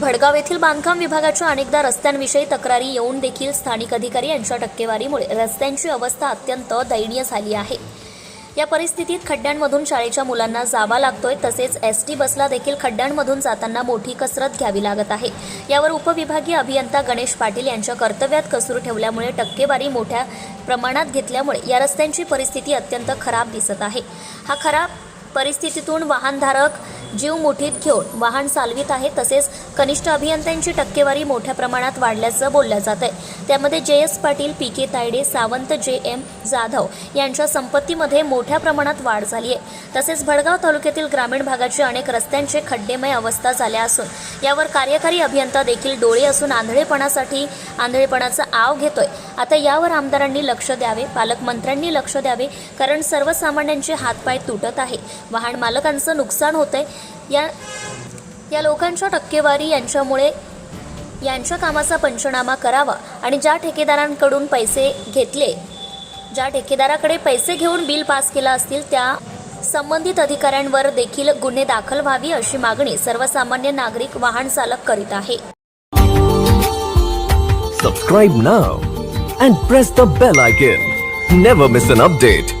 भडगाव येथील बांधकाम विभागाच्या अनेकदा रस्त्यांविषयी तक्रारी येऊन देखील स्थानिक अधिकारी यांच्या टक्केवारीमुळे रस्त्यांची अवस्था अत्यंत दयनीय झाली आहे. या परिस्थितीत खड्ड्यांमधून शाळेच्या मुलांना जावा लागतोय तसेच एस टी बसला देखील खड्ड्यांमधून जाताना मोठी कसरत घ्यावी लागत आहे. यावर उपविभागीय अभियंता गणेश पाटील यांच्या कर्तव्यात कसूर ठेवल्यामुळे टक्केवारी मोठ्या प्रमाणात घेतल्यामुळे या रस्त्यांची परिस्थिती अत्यंत खराब दिसत आहे. हा खराब परिस्थितीतून वाहनधारक जीव मुठीत घेऊन वाहन चालवित आहे तसेच कनिष्ठ अभियंत्यांची टक्केवारी मोठ्या प्रमाणात वाढल्याचं बोललं जात आहे त्यामध्ये J S Patil P K Tayade Sawant J M Jadhav यांच्या संपत्तीमध्ये मोठ्या प्रमाणात वाढ झाली आहे तसेच भडगाव तालुक्यातील ग्रामीण भागाचे अनेक रस्त्यांचे खड्डेमय अवस्था झाल्या असून यावर कार्यकारी अभियंता देखील डोळे असून आंधळेपणासाठी आंधळेपणाचा आव घेतोय. आता यावर आमदारांनी लक्ष द्यावे पालकमंत्र्यांनी लक्ष द्यावे कारण सर्वसामान्यांचे हातपाय तुटत आहे. वाहन मालकांचं नुकसान होतंय या या लोकांच्या टक्केवारी यांच्यामुळे यांच्या कामाचा पंचनामा करावा आणि ज्या ठेकेदारांकडून पैसे घेतले ज्या ठेकेदाराकडे पैसे घेऊन बिल पास केला असतील त्या संबंधित अधिकाऱ्यांवर देखील गुन्हे दाखल व्हावी अशी मागणी सर्वसामान्य नागरिक वाहन चालक करीत आहे. Subscribe now and press the bell icon never miss an update